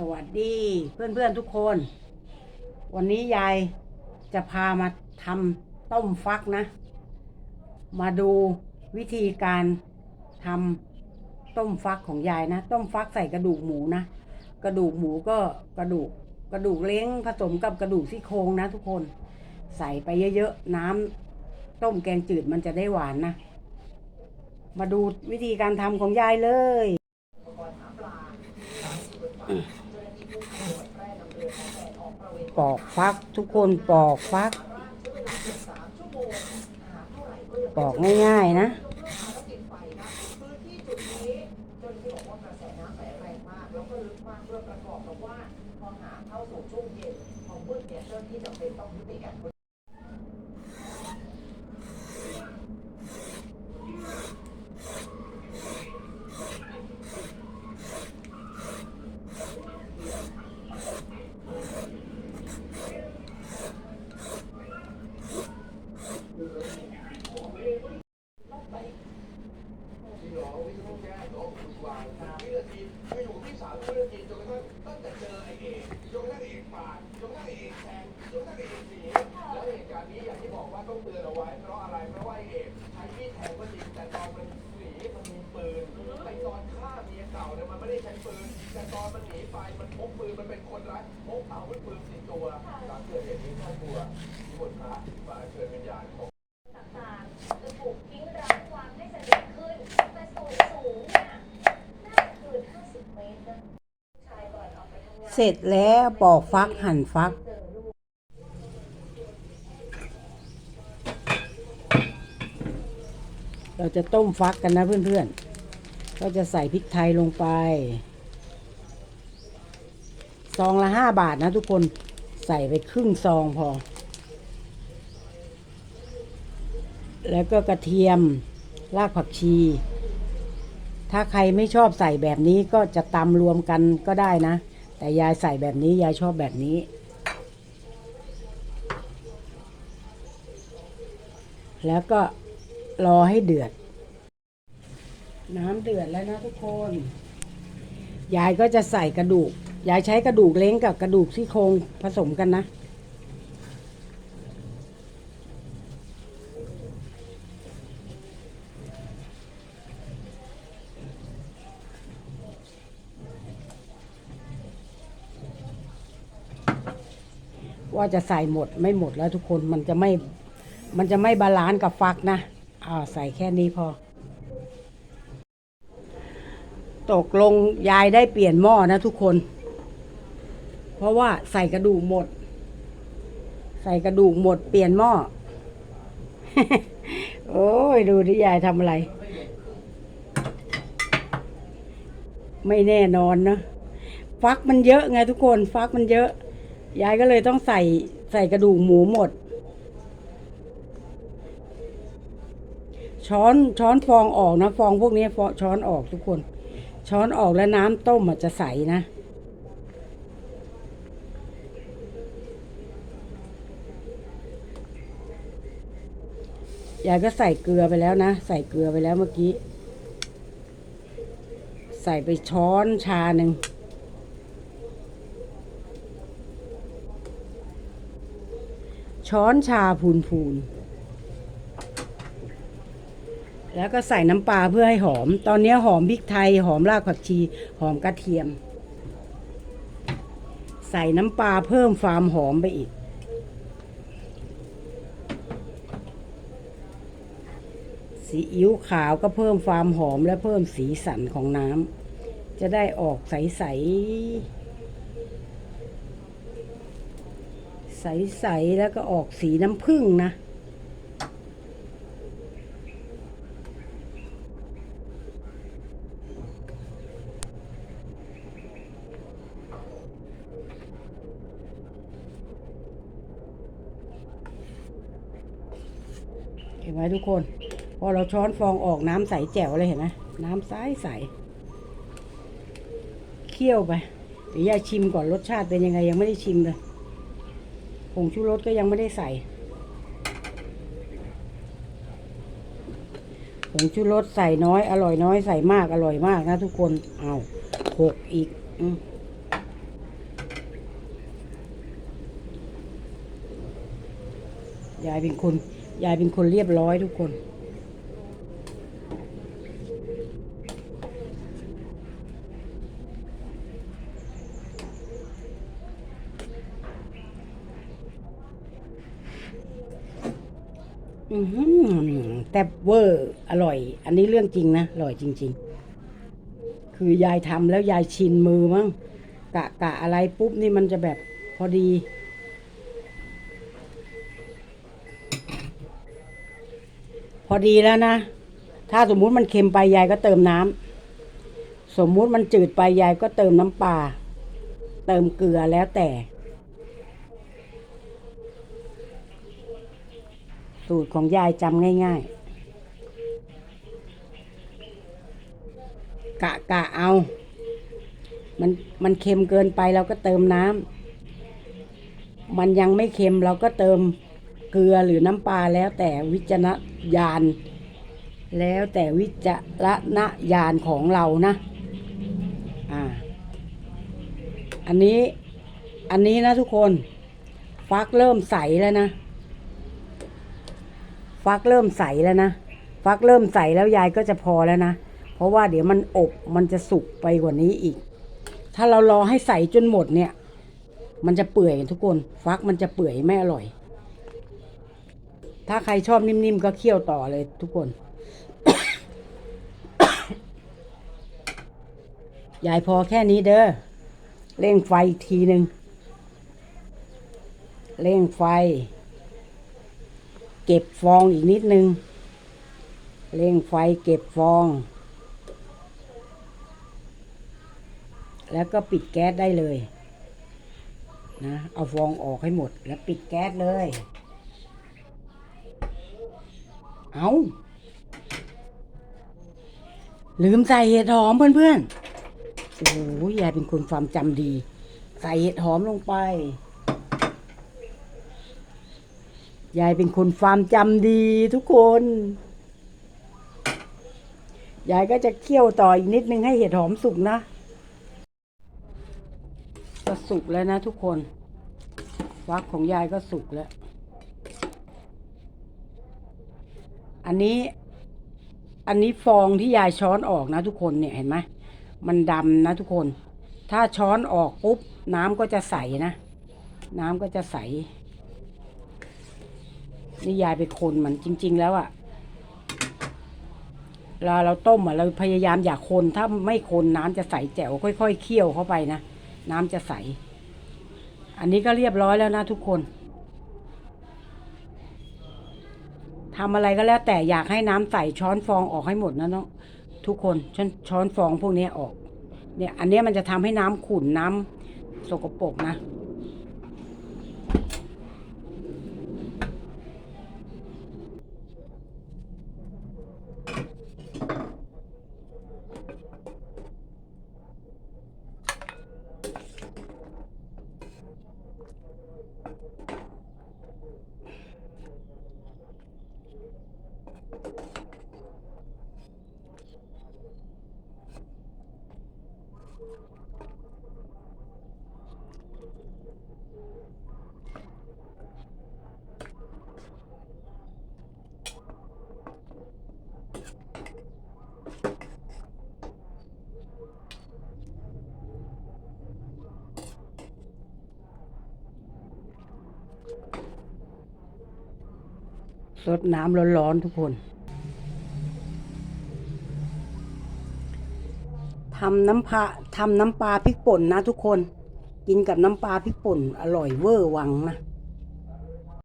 สวัสดีเพื่อนๆทุกคน วันนี้ยายจะพามาทำต้มฟักนะ มาดูวิธีการทำต้มฟักของยายนะ ต้มฟักใส่กระดูกหมูนะ กระดูกหมูก็กระดูกกระดูกเล้งผสมกับกระดูกซี่โครงนะ ทุกคนใส่ไปเยอะๆน้ำต้มแกงจืดมันจะได้หวานนะ มาดูวิธีการทำของยายเลย ปอกฟัก ทุกคนปอกฟัก ปอกง่ายๆนะ ต่างๆจะถูกทิ้งร้างวางให้สนิทขึ้นแต่สูงสูงเนี่ยน่าจะเกิน50 เมตรนะชายก่อนออกไปทำงานเสร็จแล้วปอกฟักหั่นฟักเจอลูกเราจะต้มฟักกันนะเพื่อนๆ ก็จะใส่พริกไทยลงไป ซองละห้าบาทนะทุกคนใส่ไปครึ่งซองพอ แล้วก็กระเทียมรากผักชี ถ้าใครไม่ชอบใส่แบบนี้ก็จะตำรวมกันก็ได้นะ แต่ยายใส่แบบนี้ยายชอบแบบนี้ แล้วก็รอให้เดือด น้ำเดือดแล้วนะทุกคน ยายก็จะใส่กระดูก ยายใช้กระดูกเล้งกับกระดูกซี่โครงผสมกันนะ ว่าจะใส่หมดไม่หมดแล้วทุกคนมันจะไม่ มันจะไม่บาลานซ์กับฟักนะอ่าใส่แค่นี้พอ ตกลงยายได้เปลี่ยนหม้อนะทุกคน เพราะว่าใส่กระดูกหมด ใส่กระดูกหมดเปลี่ยนหม้อ โอ้ยดูที่ยายทำอะไร ไม่แน่นอนนะฟักมันเยอะไงทุกคน ฟักมันเยอะ ยายก็เลยต้องใส่ใส่กระดูกหมูหมด ช้อนช้อนฟองออกนะ ฟองพวกนี้ฟองช้อนออกทุกคน ช้อนออกแล้วน้ำต้มอาจจะใสนะยายก็ใส่เกลือไปแล้วนะ ใส่เกลือไปแล้วเมื่อกี้ ใส่ไปช้อนชาหนึ่งช้อนชาพูนพูนๆ แล้วก็ใส่น้ำปลาเพื่อให้หอม ตอนนี้หอมพริกไทย หอมรากผักชี หอมกระเทียม ใส่น้ำปลาเพิ่มความหอมไปอีกซีอิ๊วขาวก็เพิ่มความหอมและเพิ่มสีสันของน้ำ จะได้ออกใสๆ ใสๆ แล้วก็ออกสีน้ำผึ้งนะ ไหมทุกคน พอเราช้อนฟองออกน้ำใสแจ๋วเลยเห็นไหมน้ำใสใสเคี่ยวไปเดี๋ยวยายชิมก่อนรสชาติเป็นยังไงยังไม่ได้ชิมเลยผงชูรสก็ยังไม่ได้ใส่ผงชูรสใส่น้อย อร่อยน้อยใส่มากอร่อยมากนะทุกคนเอาหกอีกอยายเป็นคน ยายเป็นคนเรียบร้อยทุกคน อือหือแต่เวอร์อร่อย อันนี้เรื่องจริงนะ อร่อยจริง ๆ คือยายทำแล้วยายชินมือมั้งกะกะอะไรปุ๊บนี่มันจะแบบพอดี พอดีแล้วนะ ถ้าสมมุติมันเค็มไปยายก็เติมน้ำสมมุติมันจืดไปยายก็เติมน้ำปลาเติมเกลือแล้วแต่ สูตรของยายจำง่าย ๆ กะกะเอา มันมันเค็มเกินไปเราก็เติมน้ำมันยังไม่เค็มเราก็เติม กลือหรือน้ำปลาแล้วแต่วิจารณญาณแล้วแต่วิจารณญาณของเรานะ อ่า อันนี้อันนี้นะทุกคน ฟักเริ่มใสแล้วนะ ฟักเริ่มใสแล้วนะฟักเริ่มใสแล้วยายก็จะพอแล้วนะ เพราะว่าเดี๋ยวมันอบมันจะสุกไปกว่านี้อีก ถ้าเรารอให้ใสจนหมดเนี่ย มันจะเปื่อยทุกคน ฟักมันจะเปื่อยไม่อร่อย ถ้าใครชอบนิ่มๆ ก็เคี่ยวต่อเลยทุกคน ยายพอแค่นี้เด้อ เร่งไฟอีกทีหนึ่ง เร่งไฟ เก็บฟองอีกนิดนึง เร่งไฟเก็บฟอง แล้วก็ปิดแก๊สได้เลยนะ เอาฟองออกให้หมดแล้วปิดแก๊สเลย เอาลืมใส่เห็ดหอมเพื่อนๆ โอ้โหยายเป็นคนความจำดี ใส่เห็ดหอมลงไป ยายเป็นคนความจำดีทุกคน ยายก็จะเคี่ยวต่ออีกนิดนึงให้เห็ดหอมสุกนะก็สุกแล้วนะทุกคนฟักของยายก็สุกแล้ว อันนี้อันนี้ฟองที่ยายช้อนออกนะทุกคนเนี่ยเห็นไหมมันดำนะทุกคน ถ้าช้อนออกปุ๊บน้ำก็จะใสนะ น้ำก็จะใส นี่ยายไปคนมันจริง ๆ แล้วอะ่ะเวลาเราต้มอะ่ะเราพยายามอย่าคนถ้าไม่คนน้ำจะใสแจ๋วค่อย ๆเคี่ยวเข้าไปนะ น้ำจะใส อันนี้ก็เรียบร้อยแล้วนะทุกคน ทำอะไรก็แล้วแต่อยากให้น้ำใสช้อนฟองออกให้หมดนะน้องทุกคนช้อนช้อนฟองพวกนี้ออก เนี่ย อันนี้มันจะทำให้น้ำขุ่นน้ำสกปรกนะ สดน้ำร้อนๆทุกคนทำน้ำปลาทำน้ำปลาพริกป่นนะทุกคน กินกับน้ำปลาพริกป่น อร่อยเวอร์วังนะ